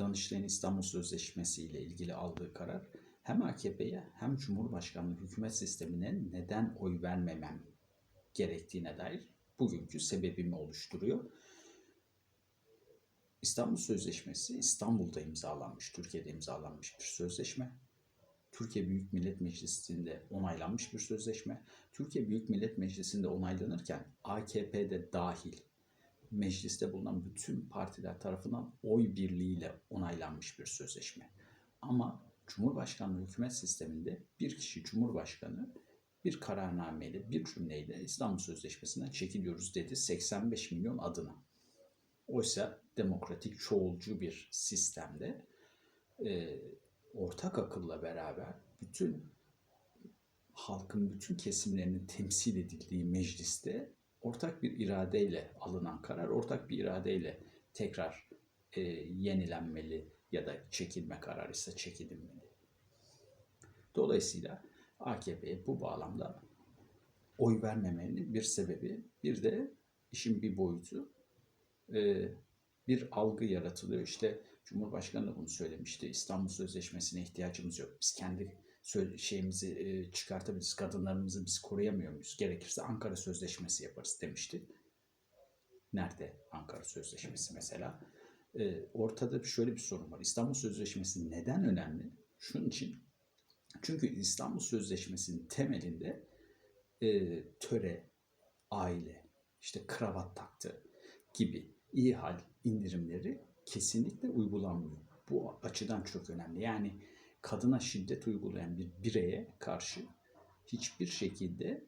Danıştay'ın İstanbul Sözleşmesi ile ilgili aldığı karar hem AKP'ye hem Cumhurbaşkanlığı hükümet sistemine neden oy vermemem gerektiğine dair bugünkü sebebimi oluşturuyor. İstanbul Sözleşmesi İstanbul'da imzalanmış, Türkiye'de imzalanmış bir sözleşme. Türkiye Büyük Millet Meclisi'nde onaylanmış bir sözleşme. Türkiye Büyük Millet Meclisi'nde onaylanırken AKP'de dahil mecliste bulunan bütün partiler tarafından oy birliğiyle onaylanmış bir sözleşme. Ama Cumhurbaşkanlığı hükümet sisteminde bir kişi Cumhurbaşkanı bir kararnameyle, bir cümleyle İstanbul Sözleşmesi'nden çekiliyoruz dedi 85 milyon adına. Oysa demokratik çoğulcu bir sistemde e, ortak akılla beraber bütün halkın bütün kesimlerinin temsil edildiği mecliste ortak bir iradeyle alınan karar, ortak bir iradeyle tekrar e, yenilenmeli ya da çekilme kararı ise çekilmeli. Dolayısıyla AKP'ye bu bağlamda oy vermemenin bir sebebi, bir de işin bir boyutu e, bir algı yaratılıyor. İşte Cumhurbaşkanı da bunu söylemişti. İstanbul Sözleşmesi'ne ihtiyacımız yok. Biz kendi şeyimizi çıkartabiliriz. Kadınlarımızı biz koruyamıyor muyuz? Gerekirse Ankara Sözleşmesi yaparız demişti. Nerede Ankara Sözleşmesi mesela? Ortada şöyle bir sorun var. İstanbul Sözleşmesi neden önemli? Şunun için. Çünkü İstanbul Sözleşmesi'nin temelinde töre, aile, işte kravat taktı gibi iyi hal indirimleri kesinlikle uygulanmıyor. Bu açıdan çok önemli. Yani kadına şiddet uygulayan bir bireye karşı hiçbir şekilde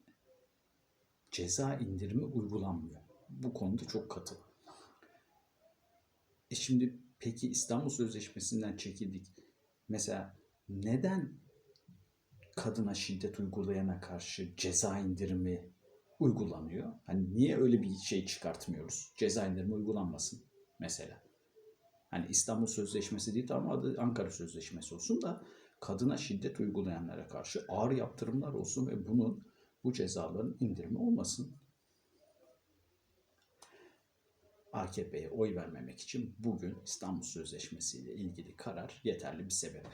ceza indirimi uygulanmıyor. Bu konuda çok katı. E şimdi peki İstanbul Sözleşmesi'nden çekildik. Mesela neden kadına şiddet uygulayana karşı ceza indirimi uygulanıyor? Hani niye öyle bir şey çıkartmıyoruz? Ceza indirimi uygulanmasın mesela. Hani İstanbul Sözleşmesi değil ama adı Ankara Sözleşmesi olsun da kadına şiddet uygulayanlara karşı ağır yaptırımlar olsun ve bunun bu cezaların indirimi olmasın. AKP'ye oy vermemek için bugün İstanbul Sözleşmesi ile ilgili karar yeterli bir sebep.